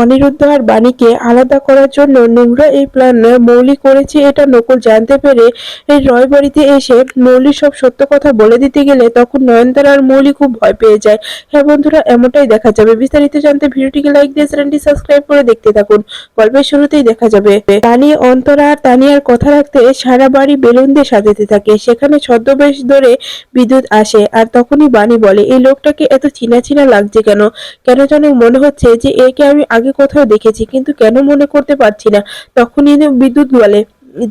অনিরুদ্ধ আর বাণীকে আলাদা করার জন্য নোংরা এই প্ল্যান মৌলি করেছে এটা নকুল জানতে পেরে এই রয় বাড়িতে এসে মৌলি সব সত্য কথা বলে দিতে গেলে তখন নয়নতারা আর মৌলি খুব ভয় পেয়ে যায়। হ্যাঁ বন্ধুরা, এমনটাই দেখা যাবে। বিস্তারিত জানতে ভিডিওটিকে লাইক দিয়ে চ্যানেলটি সাবস্ক্রাইব করে দেখতে থাকুন। গল্পের শুরুতেই দেখা যাবে। রানী অন্তরা আর তানিয়ার কথা রাখতে সারা বাড়ি বেলুন দিয়ে সাজাতে থাকে। সেখানে ছদ্মবেশ ধরে বিদ্যুৎ আসে আর তখনই বাণী বলে, এই লোকটাকে এত চিনা চিনা লাগছে কেন? কেন যেন মনে হচ্ছে যে একে আমি আগে কোথাও দেখেছি, কিন্তু কেন মনে করতে পারছি না। তখনই বিদ্যুৎ বলে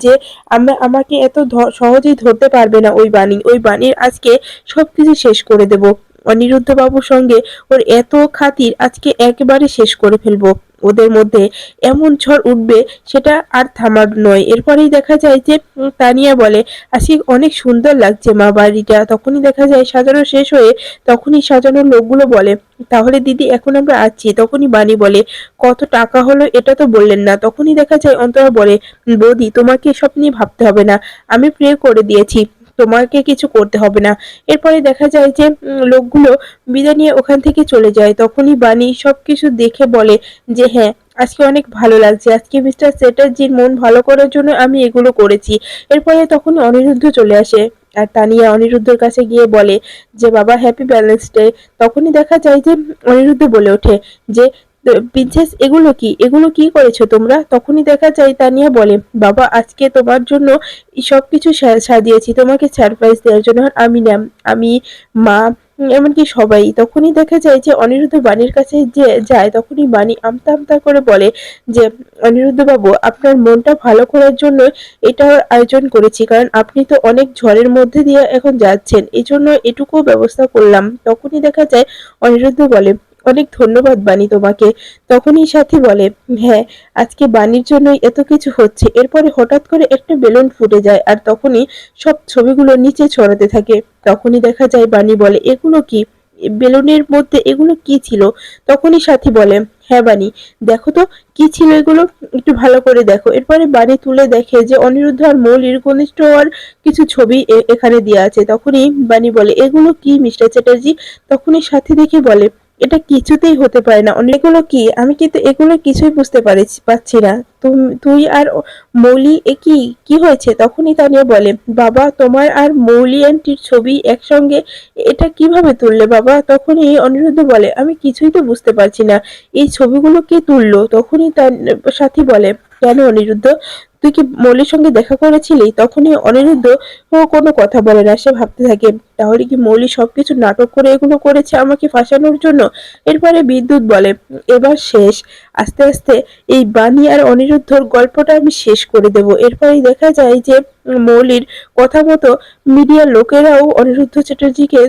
যে, আমরা, আমাকে এত সহজেই ধরতে পারবে না ওই বাণী। ওই বাণীর আজকে সবকিছু শেষ করে দেব। অনিরুদ্ধ বাবুর সঙ্গে ওর এত খাতির, আজকে একেবারে শেষ করে ফেলব। ওদের মধ্যে এমন ঝড় উঠবে সেটা আর থামার নয়। এরপরেই দেখা যায় যে তানিয়া বলে, আজকে অনেক সুন্দর লাগছে মা বাড়িটা। তখনই দেখা যায় সাজানো শেষ হয়ে তখনই সাজানোর লোকগুলো বলে, তাহলে দিদি এখন আমরা আছি তখনই বাণী বলে, কত টাকা হলো এটা তো বললেন না। তখনই দেখা যায় অন্তরা বলে, বৌদি, তোমাকে এসব নিয়ে ভাবতে হবে না। আমি প্রে করে দিয়েছি। তোমাকে কিছু করতে হবে না। এরপরে দেখা যায় যে লোকগুলো বিদায় নিয়ে ওখান থেকে চলে যায়। তখনই বাণী সবকিছু দেখে বলে যে হ্যাঁ আজকে অনেক ভালো লাগছে। আজকে মিস্টার চ্যাটার্জির মন ভালো করার জন্য আমি এগুলো করেছি। এরপরে তখন অনিরুদ্ধ চলে আসে। আর তানিয়া অনিরুদ্ধর কাছে গিয়ে বলে যে, বাবা হ্যাপি ব্যালেন্স ডে তখনই দেখা যায় যে অনিরুদ্ধ বলে ওঠে যে প্রিন্সেস এগুলো কি? এগুলো কি করেছ তোমরা? তখনই দেখা যায় তানিয়া বলে, বাবা, আজকে তোমার জন্য সব কিছু সাজিয়েছি। তোমাকে সারপ্রাইজ দেওয়ার জন্য। আমি না, আমি মা, এমনকি সবাই। তখনই দেখা যায় যে অনিরুদ্ধ বাণীর কাছে যে যায়, তখনই বাণী আমতা আমতা করে বলে যে অনিরুদ্ধ বাবু আপনার মনটা ভালো করার জন্য এটার আয়োজন করেছি। কারণ আপনি তো অনেক ঝড়ের মধ্যে দিয়ে এখন যাচ্ছেন। এই জন্য এটুকু ব্যবস্থা করলাম। তখনই দেখা যায় অনিরুদ্ধ বলে অনেক ধন্যবাদ বাণী তোমাকে। তখনই সাথী বলে হ্যাঁ আজকে বাণীর জন্যই এত কিছু হচ্ছে। এরপরে হঠাৎ করে একটা বেলুন ফুটে যায় আর তখনই সব ছবিগুলো নিচে ছড়াতে থাকে। তখনই দেখা যায় বাণী বলে, এগুলো কি? বেলুনের মধ্যে এগুলো কি ছিল? তখনই সাথী বলে হ্যাঁ বাণী, দেখো তো, কি ছিল এগুলো? একটু ভালো করে দেখো। এরপরে বাণী তুলে দেখে যে অনিরুদ্ধ আর মৌলির ঘনিষ্ঠ আর কিছু ছবি এখানে দেওয়া আছে। তখনই বাণী বলে, এগুলো কি, মিস্টার চ্যাটার্জি? তখনই সাথী দেখে বলে এটা কিছুতেই হতে পারে না। অনেকগুলো কি? আমি কিন্তু এগুলো কিছুই বুঝতে পারি পাচ্ছি না। তুই আর মৌলি এ কি কি হয়েছে? তখনই তানিয়া বলে, বাবা, তোমার আর মৌলি আন্টির ছবি একসঙ্গে এটা কীভাবে তুললে বাবা? তখনই অনিরুদ্ধ বলে, আমি কিছুই তো বুঝতে পারছি না। এই ছবিগুলো কে তুললো? তখনই তার সাথী বলে, কেন অনিরুদ্ধ? তুই কি মৌলির সঙ্গে দেখা করেছিলি? তখনই অনিরুদ্ধ ও কোনো কথা বলে না, সে ভাবতে থাকে, তাহলে কি মৌলি সবকিছু নাটক করে এগুলো করেছে আমাকে ফাঁসানোর জন্য? এরপরে বিদ্যুৎ বলে এবার শেষ। আস্তে আস্তে এই বাণী আর অনিরুদ্ধর গল্পটা আমি শেষ করে দেব। এরপরেই দেখা যায় যে মৌলির কথা মতো মিডিয়ার লোকেরাও অনিরুদ্ধ চ্যাটার্জিকে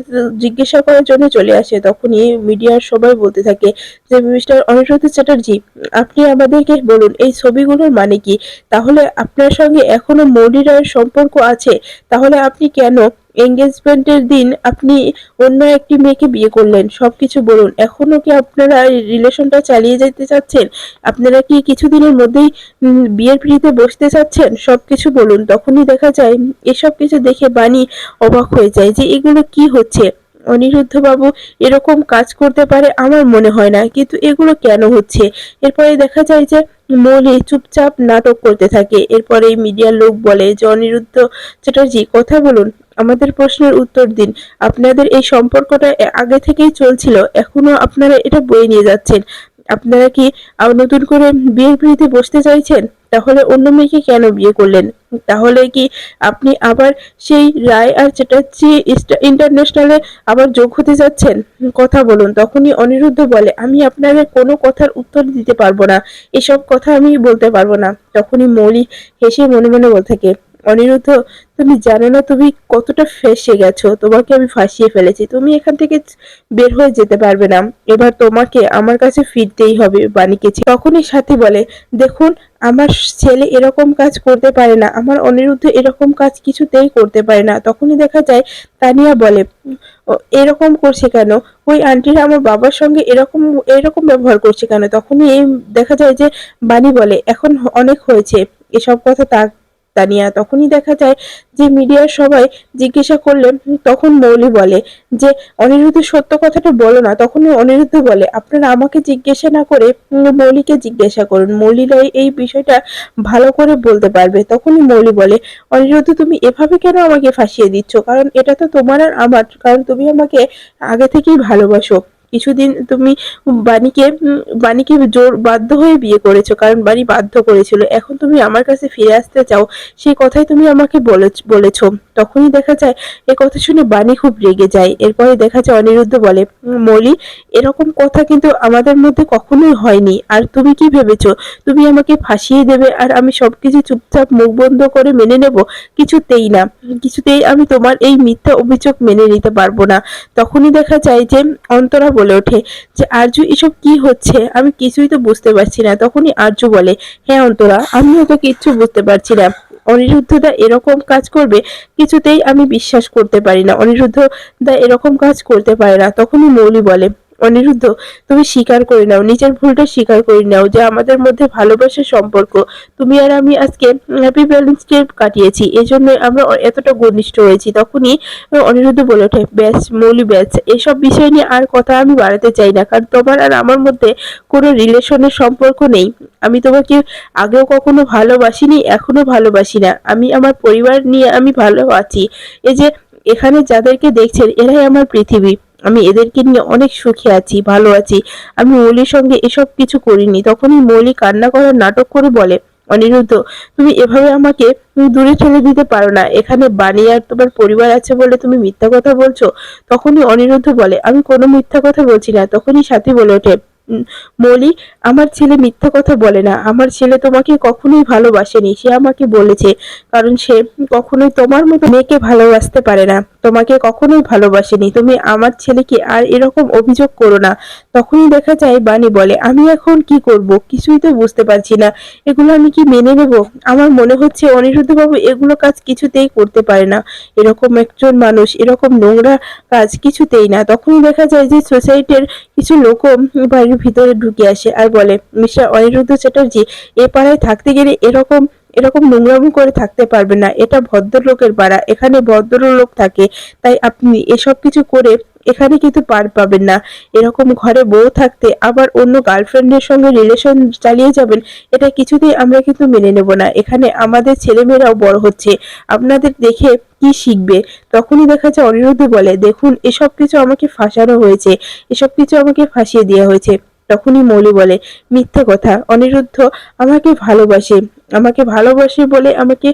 জিজ্ঞাসা করার জন্য চলে আসে। তখনই মিডিয়ার সবাই বলতে থাকে যে, মিস্টার অনিরুদ্ধ চ্যাটার্জি, আপনি আমাদেরকে বলুন, এই ছবিগুলোর মানে কি? তাহলে আপনার সঙ্গে এখনও মৌলি রায়ের সম্পর্ক আছে। তাহলে আপনি কেন এঙ্গেজমেন্টের দিন আপনি অন্য একটি মেয়েকে বিয়ে করলেন সব কিছু বলুন। এখনও কি আপনারা রিলেশনটা চালিয়ে যেতে চাচ্ছেন? আপনারা কি কিছুদিনের মধ্যেই বিয়ের ফ্রিতে বসতে চাচ্ছেন? সব কিছু বলুন। তখনই দেখা যায়, এসব কিছু দেখে বাণী অবাক হয়ে যায় যে এগুলো কি হচ্ছে? অনিরুদ্ধ বাবু এরকম কাজ করতে পারে আমার মনে হয় না, কিন্তু এগুলো কেন হচ্ছে? এরপরে দেখা যায় যে মৌলি চুপচাপ নাটক করতে থাকে। এরপরে মিডিয়ার লোক বলে যে, অনিরুদ্ধ চ্যাটার্জি, কথা বলুন। আমাদের প্রশ্নের উত্তর দিন। আপনাদের এই সম্পর্কটা আগে থেকেই চলছিল, এখনও আপনারা এটা বয়ে নিয়ে যাচ্ছেন। আপনারা কি নতুন করে বিয়ের পিড়িতে বসতে চাইছেন? তাহলে অন্য মেয়েকে কেন বিয়ে করলেন? তাহলে কি আপনি আবার সেই রায় আর চ্যাটার্জি ইন্টারন্যাশনালে আবার যোগ হতে যাচ্ছেন? কথা বলুন, তখনই অনিরুদ্ধ বলে, আমি আপনাদের কোনো কথার উত্তর দিতে পারব না। এসব কথা আমি বলতে পারব না। তখনই মৌলি হেসে মনে মনে বলতে থাকে অনিরুদ্ধ, তুমি জানো না তুমি কতটা ফেসে গেছো? তোমাকে আমি ফাঁসিয়ে ফেলেছি। তুমি এখান থেকে বের হয়ে যেতে পারবে না। এবার তোমাকে আমার কাছে ফিরতেই হবে। বাণীকে। তখনই সাথী বলে, দেখুন, আমার ছেলে এরকম কাজ করতে পারে না। আমার অনিরুদ্ধ এরকম কাজ কিছুতেই করতে পারে না। তখনই দেখা যায়, তানিয়া বলে এরকম করছে কেন? ওই আন্টিরা আমার বাবার সঙ্গে এরকম এরকম ব্যবহার করছে কেন? তখনই দেখা যায় যে বাণী বলে, এখন অনেক হয়েছে। এসব কথা তা তানিয়া। তখনই দেখা যায় যে মিডিয়ার সবাই জিজ্ঞাসা করলে তখন মৌলি বলে যে, অনিরুদ্ধ সত্য কথাটা বলো না। তখনই অনিরুদ্ধ বলে, আপনারা আমাকে জিজ্ঞাসা না করে মৌলিকে জিজ্ঞাসা করুন। মৌলিরাই এই বিষয়টা ভালো করে বলতে পারবে। তখনই মৌলি বলে, অনিরুদ্ধ, তুমি এভাবে কেন আমাকে ফাঁসিয়ে দিচ্ছ? কারণ এটা তো তোমার আর আমার। কারণ তুমি আমাকে আগে থেকেই ভালোবাসো। কিছুদিন তুমি বাণীকে বাণীকে জোর বাধ্য হয়ে বিয়ে করেছ, কারণ বাণী বাধ্য করেছিল। এখন তুমি আমার কাছে ফিরে আসতে চাও সেই কথাই তুমি আমাকে বলেছ- তখনই দেখা যায়, এ কথা শুনে বাণী খুব রেগে যায়। এরপরে দেখা যায়, অনিরুদ্ধ বলে মলি, এরকম কথা কিন্তু আমাদের মধ্যে কখনোই হয়নি। আর তুমি কি ভেবেছো? তুমি আমাকে ফাঁসিয়ে দেবে আর আমি সবকিছু চুপচাপ মুখ বন্ধ করে মেনে নেব? কিছুতেই না। কিছুতেই আমি তোমার এই মিথ্যা অভিযোগ মেনে নিতে পারব না। তখনই দেখা যায় যে অন্তরা বলে ওঠে যে আর্য এসব কি হচ্ছে? আমি কিছুই তো বুঝতে পারছি না। তখনই আর্য বলে হ্যাঁ অন্তরা, আমিও তো কিচ্ছু বুঝতে পারছি না। অনিরুদ্ধ দা এরকম কাজ করবে, কিছুতেই আমি বিশ্বাস করতে পারি না। অনিরুদ্ধ দা এরকম কাজ করতে পারে না। তখনই মৌলি বলে অনিরুদ্ধ, তুমি স্বীকার করে নাও, নিজের ভুলটা স্বীকার করে নাও যে আমাদের মধ্যে ভালোবাসার সম্পর্ক। তুমি আর আমি আজকে হ্যাপি ব্যালেন্স ডে কাটিয়েছি এই জন্য আমরা এতটা ঘনিষ্ঠ হয়েছি। তখনই অনিরুদ্ধ বলে ওঠে, ব্যাস, মৌলি ব্যাস, এসব বিষয় নিয়ে আর কথা আমি বাড়াতে চাই না, কারণ তোমার আর আমার মধ্যে কোনো রিলেশনের সম্পর্ক নেই। আমি তোমাকে আগেও কখনো ভালোবাসিনি, এখনও ভালোবাসি না। আমি আমার পরিবার নিয়ে আমি ভালো আছি। এই যে এখানে যাদেরকে দেখছেন, এরাই আমার পৃথিবী। আমি এদেরকে নিয়ে অনেক সুখী আছি ভালো আছি। আমি মৌলির সঙ্গে এসব কিছু করিনি। তখনই মৌলি কান্না করার নাটক করে বলে অনিরুদ্ধ তুমি এভাবে আমাকে দূরে ঠেলে দিতে পারো না। এখানে বাণী আর তোমার পরিবার আছে বলে তুমি মিথ্যা কথা বলছো? তখনই অনিরুদ্ধ বলে আমি কোনো মিথ্যা কথা বলছি না। তখনই সাথী বলে ওঠে "উম, মৌলি আমার ছেলে মিথ্যা কথা বলে না। আমার ছেলে তোমাকে কখনোই ভালোবাসেনি। সে আমাকে বলেছে কারণ সে কখনোই তোমার মতো মেয়েকে ভালোবাসতে পারে না। তোমাকে কখনোই ভালোবাসেনি। তুমি আমার ছেলেকে আর এরকম অভিযোগ করো না। তখনই দেখা যায় বাণী বলে, আমি এখন কি করব? কিছুই তো বুঝতে পারছি না। এগুলো আমি কি মেনে নেব? আমার মনে হচ্ছে অনিরুদ্ধ বাবু এগুলো কাজ কিছুতেই করতে পারে না। এরকম একজন মানুষ, এরকম নোংরা কাজ কিছুতেই না। তখনই দেখা যায় যে সোসাইটির কিছু লোকও বাড়ির ভিতরে ঢুকে আসে আর বলে, মিস্টার অনিরুদ্ধ চ্যাটার্জি, এ পাড়ায় থাকতে গেলে এরকম এরকম নোংরামি করে থাকতে পারবে না। এটা ভদ্রলোকের পাড়া। এখানে ভদ্রলোক থাকে, তাই আপনি এসব কিছু করে এখানে কিন্তু পার পাবেন না। এরকম ঘরে বউ থাকতে আবার অন্য গার্লফ্রেন্ডের সঙ্গে রিলেশন চালিয়ে যাবেন, এটা কিছুতেই আমরা কিন্তু মেনে নেব না। এখানে আমাদের ছেলেমেয়েরাও বড় হচ্ছে। আপনাদের দেখে কি শিখবে? তখনই দেখা যায় অনিরুদ্ধ বলে, দেখুন, এসব কিছু আমাকে ফাঁসানো হয়েছে। এসব কিছু আমাকে ফাঁসিয়ে দেওয়া হয়েছে। তখনই মৌলি বলে, মিথ্যে কথা। অনিরুদ্ধ আমাকে ভালোবাসে। আমাকে ভালোবাসে বলে আমাকে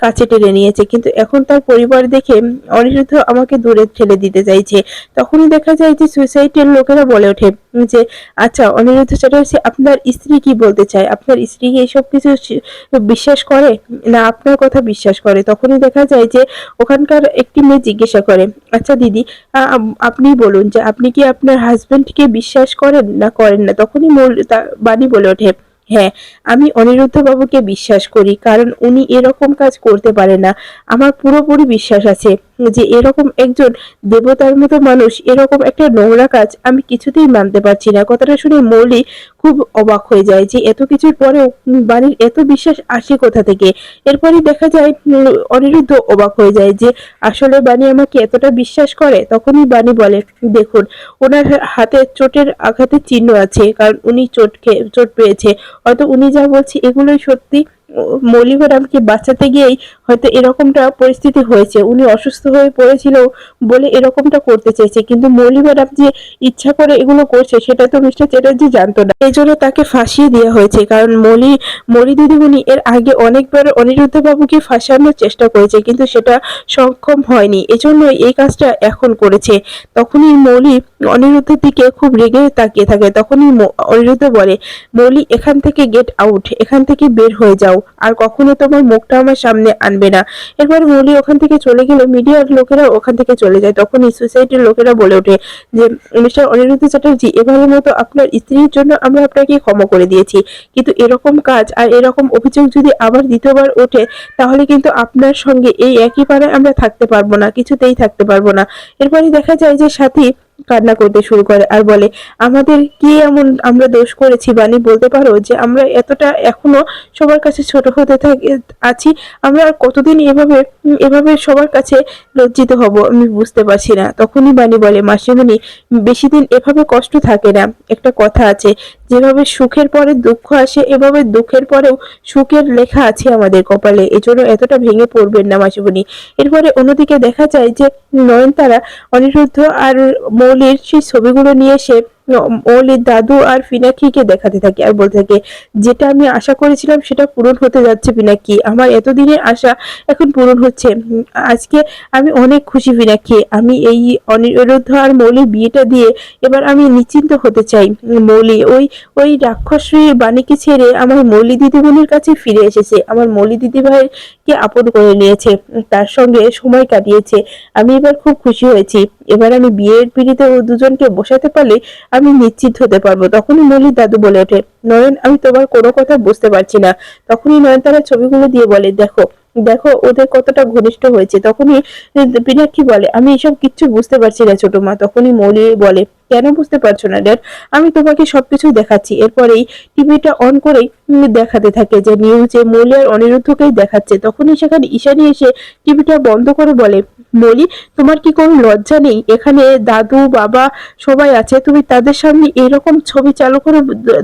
কাছে টেনে নিয়েছে। কিন্তু এখন তার পরিবার দেখে অনিরুদ্ধ আমাকে দূরে ঠেলে দিতে চাইছে। তখনই দেখা যায় যে সুইসাইডের লোকেরা বলে ওঠে যে আচ্ছা অনিরুদ্ধ চ্যাটার্জি, আপনার স্ত্রী কি বলতে চায়? আপনার স্ত্রী কি কিছু বিশ্বাস করে? না, আপনার কথা বিশ্বাস করে। তখনই দেখা যায় যে ওখানকার একটি মেয়ে জিজ্ঞাসা করে আচ্ছা দিদি আপনি বলুন যে, আপনি কি আপনার হাজব্যান্ডকে বিশ্বাস করেন না করেন না? তখনই মৌল- বাণী বলে ওঠে হ্যাঁ আমি অনিরুদ্ধ বাবুকে বিশ্বাস করি, কারণ উনি এরকম কাজ করতে পারে না। আমার পুরোপুরি বিশ্বাস আছে। যে এরকম একজন দেবতার মতো মানুষ, এরকম একটা নোংরা কাজ আমি কিছুতেই মানতে পারছি না। কথাটা শুনে মৌলি খুব অবাক হয়ে যায় যে এত কিছুর পরেও বাণীর এত বিশ্বাস আসে কোথা থেকে? এরপরই দেখা যায় অনিরুদ্ধ অবাক হয়ে যায় যে আসলে বাণী আমাকে এতটা বিশ্বাস করে? তখনই বাণী বলে, দেখুন, ওনার হাতে চোটের আঘাতের চিহ্ন আছে, কারণ উনি চোট খেয়ে চোট পেয়েছে। হয়তো উনি যা বলছে এগুলোই সত্যি। মৌলি ম্যাডামকে বাঁচাতে গিয়েই হয়তো এরকমটা পরিস্থিতি হয়েছে। উনি অসুস্থ হয়ে পড়েছিল বলে এরকমটা করতে চেয়েছে। কিন্তু মৌলি ম্যাডাম যে ইচ্ছা করে এগুলো করছে, সেটা তো মিস্টার চ্যাটার্জি জানতো না। এই জন্য তাকে ফাঁসিয়ে দেওয়া হয়েছে। কারণ মৌলি মলি দিদিমণি এর আগে অনেকবার অনিরুদ্ধ বাবুকে ফাঁসানোর চেষ্টা করেছে, কিন্তু সেটা সক্ষম হয়নি। এজন্য এই কাজটা এখন করেছে। তখনই মৌলি অনিরুদ্ধের দিকে খুব রেগে তাকিয়ে থাকে। তখনই অনিরুদ্ধ বলে, মৌলি, এখান থেকে গেট আউট এখান থেকে বের হয়ে যাও। আর কখনো তোমার মুখটা আমার সামনে আনবে না। এরপর মৌলি ওখান থেকে চলে গেলে। মিডিয়ার লোকেরা ওখান থেকে চলে যায়। তখনই সোসাইটির লোকেরা বলে ওঠে যে, মিস্টার অনিরুদ্ধ চ্যাটার্জি, এবারের মতো আপনার স্ত্রীর জন্য আমরা আপনাকে ক্ষমা করে দিয়েছি। কিন্তু এরকম কাজ আর এরকম অভিযোগ যদি আবার দ্বিতীয়বার ওঠে, তাহলে কিন্তু আপনার সঙ্গে এই একই পাড়ায় আমরা থাকতে পারব না, কিছুতেই থাকতে পারব না। এরপরে দেখা যায় যে সাথী কান্না করতে শুরু করে আর বলে, আমাদের কি এমন আমরা দোষ করেছি? বানি বলতে পারো যে আমরা এতটা এখনও সবার কাছে ছোট হতে থাকি, আছি। আমরা আর কতদিন এভাবে এভাবে সবার কাছে লজ্জিত হব আমি বুঝতে পারছি না। তখনই বানি বলে, মাসিমণি, বেশি দিন এভাবে কষ্ট থাকে না। একটা কথা আছে, যেভাবে সুখের পরে দুঃখ আসে, এভাবে দুঃখের পরেও সুখের লেখা আছে আমাদের কপালে। এজন্য এতটা ভেঙে পড়বেন না মাসিমণি। এরপরে অন্যদিকে দেখা যায় যে নয়নতারা অনিরুদ্ধ আর মৌলির সেই ছবিগুলো নিয়ে এসে মৌলির দাদু আর ফিনাকিকে দেখাতে থাকে আর বলতে থাকে, যেটা আমি আশা করেছিলাম সেটা পূরণ হতে যাচ্ছে পিনাকি। আমার এতদিনের আশা এখন পূরণ হচ্ছে। আজকে আমি অনেক খুশি পিনাকি। আমি এই অনিরুদ্ধ আর মৌলির বিয়েটা দিয়ে এবার আমি নিশ্চিন্ত হতে চাই। মৌলি, ওই ওই রাক্ষসী বাণীকে ছেড়ে আমার মৌলি দিদিমণির কাছে ফিরে এসেছে। আমার মৌলি দিদিভাইকে আপন করে নিয়েছে। তার সঙ্গে সময় কাটিয়েছে। আমি এবার খুব খুশি হয়েছি। এবার আমি বিয়ের পিড়িতে ও দুজনকে বসাতে পারলে আমি নিশ্চিত হতে পারব। তখনই মৌলির দাদু বলে ওঠে নয়ন আমি তোমার কোনো কথা বুঝতে পারছি না। তখনই নয়নতারা ছবিগুলো দিয়ে বলে, দেখো দেখো, ওদের কতটা ঘনিষ্ঠ হয়েছে। তখনই পিনাক্ষী বলে, আমি এসব কিচ্ছু বুঝতে পারছি না ছোট মা। তখনই মৌলি বলে, কেন বুঝতে পারছ না ড্যাড? আমি তোমাকে সবকিছু দেখাচ্ছি। এরপরেই টিভিটা অন করেই দেখাতে থাকে যে, নিউজে মৌলি আর অনিরুদ্ধকেই দেখাচ্ছে। তখনই সেখানে ঈশানী এসে টিভিটা বন্ধ করে বলে মৌলি তোমার কি কোনো লজ্জা নেই? এখানে দাদু, বাবা সবাই আছে, তুমি তাদের সামনে এরকম ছবি চালু করে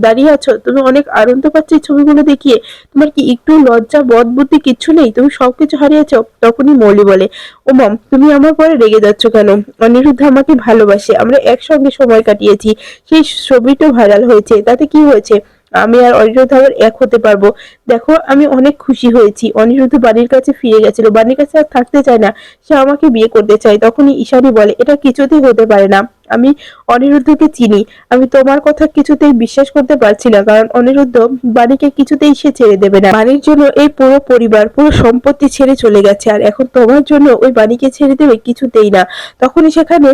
দাঁড়িয়ে আছো, তুমি অনেক আনন্দ পাচ্ছ এই ছবিগুলো দেখিয়ে। তোমার কি একটু লজ্জা বদ বুদ্ধি কিচ্ছু নেই? তুমি সবকিছু হারিয়েছ তখনই মৌলি বলে, ও মম, তুমি আমার পরে রেগে যাচ্ছ কেন? অনিরুদ্ধ আমাকে ভালোবাসে, আমরা একসঙ্গে সময় কাটিয়েছি, সেই ছবিটা ভাইরাল হয়েছে, তাতে কি হয়েছে? আমি আর অনিরুদ্ধ আবার এক হতে পারব। দেখো, আমি অনেক খুশি হয়েছি। অনিরুদ্ধ বাড়ির কাছে ফিরে গেছিল। বাড়ির কাছে আর থাকতে চায় না। সে আমাকে বিয়ে করতে চায়। তখনই ঈশানী বলে, এটা কিছুতেই হতে পারে না। আমি অনিরুদ্ধকে চিনি। আমি তোমার কথা কিছুতেই বিশ্বাস করতে পারছি না, কারণ অনিরুদ্ধ বাণীকে কিছুতেই সে ছেড়ে দেবে না। বাণীর জন্য এই পুরো পরিবার, পুরো সম্পত্তি ছেড়ে চলে গেছে, আর এখন তোমার জন্য ওই বাণীকে ছেড়ে দেবে কিছুতেই না। তখনই সেখানে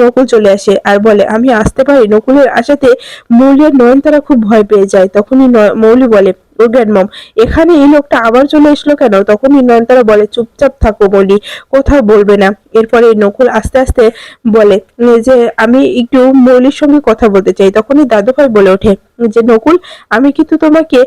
নকুল চলে আসে আর বলে, আমি আসতে পারি। নকুলের আশাতে মৌলির নয়নতারা খুব ভয় পেয়ে যায়। তখনই মৌলি বলে ও গ্র্যান্ডমম এখানে এই লোকটা আবার চলে এসলো কেন? তখনই নয়নতারা বলে, চুপচাপ থাকো বলি, কোথাও বলবে না। এরপরে নকুল আস্তে আস্তে বলে, যে আমি একটু মৌলির সঙ্গে কথা বলতে চাই। তখনই দাদুভাই বলে ওঠে, যে নকুল, আমি কিন্তু তোমাকে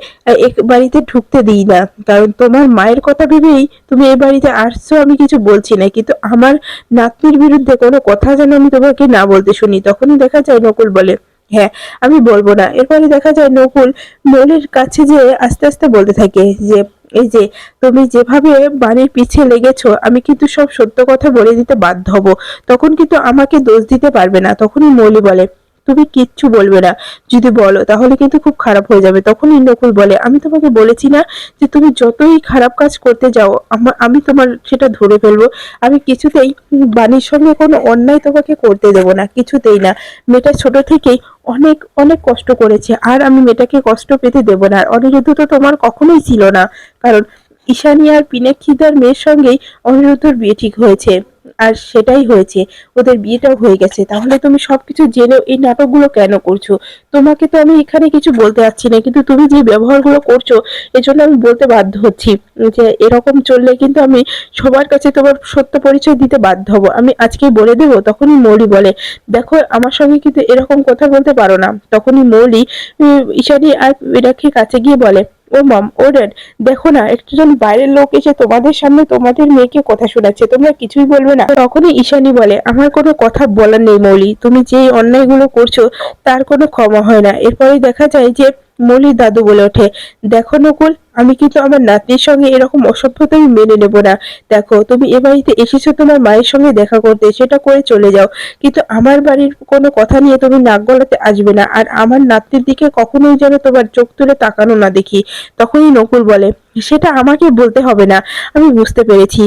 এক বাড়িতে ঢুকতে দিই না। কারণ তোমার মায়ের কথা ভেবেই তুমি এই বাড়িতে আসছো, আমি কিছু বলছি না। কিন্তু আমার নাতনির বিরুদ্ধে কোনো কথা যেন আমি তোমাকে না বলতে শুনি। তখনই দেখা যায় নকুল বলে হ্যাঁ আমি বলব না। এরপরে দেখা যায় নকুল মৌলির কাছে যে আস্তে আস্তে বলতে থাকে যে, এই যে, তুমি যেভাবে বাড়ির পিছিয়ে লেগেছো, আমি কিন্তু সব সত্য কথা বলে দিতে বাধ্য হব। তখন কিন্তু আমাকে দোষ দিতে পারবে না। তখনই মৌলি বলে তুমি কিচ্ছু বলবে না। যদি বলো, তাহলে কিন্তু খুব খারাপ হয়ে যাবে। তখনই নকুল বলে, আমি তোমাকে বলেছি না যে তুমি যতই খারাপ কাজ করতে যাও আমা- আমি তোমার সেটা ধরে ফেলব। আমি কিছুতেই বাণীর সঙ্গে কোনো অন্যায় তোমাকে করতে দেবো না, কিছুতেই না। মেয়েটা ছোট থেকেই অনেক অনেক কষ্ট করেছে, আর আমি মেয়েটাকে কষ্ট পেতে দেব না। আর অনিরুদ্ধ তো তোমার কখনোই ছিল না। কারণ ঈশানী আর পিনাক্ষিদার মেয়ের সঙ্গেই অনিরুদ্ধর বিয়ে ঠিক হয়েছে। আর সেটাই হয়েছে। ওদের বিয়েটাও হয়ে গেছে। তাহলে তুমি সবকিছু জেনেও এই নাটকগুলো কেন করছ? তোমাকে তো আমি এখানে কিছু বলতে পারছি না, কিন্তু তুমি যে ব্যবহারগুলো করছ এজন্য আমি বলতে বাধ্য হচ্ছি যে এরকম চললে কিন্তু আমি সবার কাছে তোমার সত্য পরিচয় দিতে বাধ্য হব। আমি আজকেই বলে দেবো, তখনই মৌলি বলে, দেখো, আমার সঙ্গে কিন্তু এরকম কথা বলতে পারো না। তখনই মৌলি ঈশানী আর মীনাক্ষীর কাছে গিয়ে বলে ও মাম, ও দেখো না একজন বাইরের লোক এসে তোমাদের সামনে তোমাদের মেয়েকে কথা শোনাচ্ছে, তোমরা কিছুই বলবে না। তখনই ঈশানি বলে, আমার কোনো কথা বলার নেই মৌলি, তুমি যে অন্যায়গুলো করছ, তার কোনো ক্ষমা হয় না। এরপরে দেখা যায় যে মৌলির দাদু বলে ওঠে, দেখো নকুল আমি কিন্তু আমার নাতনির সঙ্গে এরকম অসভ্যতা আমি মেনে নেব না। দেখো, তুমি এ বাড়িতে এসেছ, তোমার মায়ের সঙ্গে দেখা করতে, সেটা করে চলে যাও। কিন্তু আমার বাড়ির কোনো কথা নিয়ে তুমি নাক গলাতে আসবে না। আর আমার নাতনির দিকে কখনোই যেন তোমার চোখ তুলে তাকানো না দেখি। তখনই নকুল বলে, সেটা আমাকে বলতে হবে না। আমি বুঝতে পেরেছি।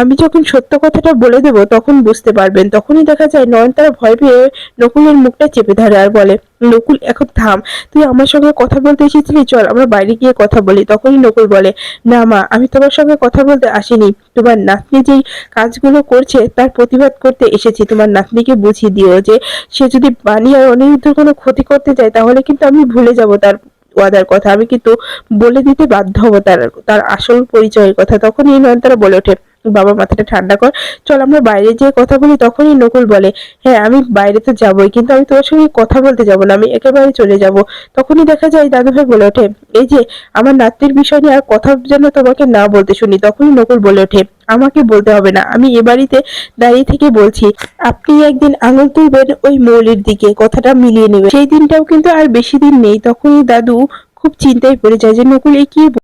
আমি যখন সত্য কথাটা বলে দেব, তখন বুঝতে পারবেন। তখনই দেখা যায় নয়নতারা ভয় পেয়ে নকুলের মুখটা চেপে ধরে আর বলে, নকুল, এখন থাম। তুই আমার সঙ্গে কথা বলতে এসেছিলি, চল আমরা বাইরে গিয়ে কথা বলি। তখনই নকুল বলে, না মা, আমি তোমার সঙ্গে কথা বলতে আসিনি। তোমার নাতনি যেই কাজগুলো করছে, তার প্রতিবাদ করতে এসেছি। তোমার নাতনিকে বুঝিয়ে দিও যে, সে যদি বাণী আর অনিরুদ্ধের কোনো ক্ষতি করতে যায়, তাহলে কিন্তু আমি ভুলে যাব তার ওয়াদার কথা। আমি কিন্তু বলে দিতে বাধ্য হব তার তার আসল পরিচয়ের কথা। তখনই নয়নতারা বলে ওঠে বাবা মাথাটা ঠান্ডা কর। চল আমরা বাইরে যেয়ে কথা বলি, তখনই নকুল বলে হ্যাঁ আমি বাইরে তো যাবোই, কিন্তু আমি তোমার সঙ্গে কথা বলতে যাব না, আমি একেবারে চলে যাব। তখনই দেখা যায় দাদুভাই বলে ওঠে, এই যে, আমার নাতনির বিষয় নিয়ে আর কথা যেন তোমাকে না বলতে শুনি। তখনই নকুল বলে ওঠে, আমাকে বলতে হবে না, আমি এ বাড়িতে দাঁড়িয়ে থেকে বলছি, আপনি একদিন আঙুল তুলবেন ওই মৌলির দিকে, কথাটা মিলিয়ে নেবেন। সেই দিনটাও কিন্তু আর বেশি দিন নেই, তখনই দাদু খুব চিন্তায় পড়ে যায় যে, নকুল, এ কি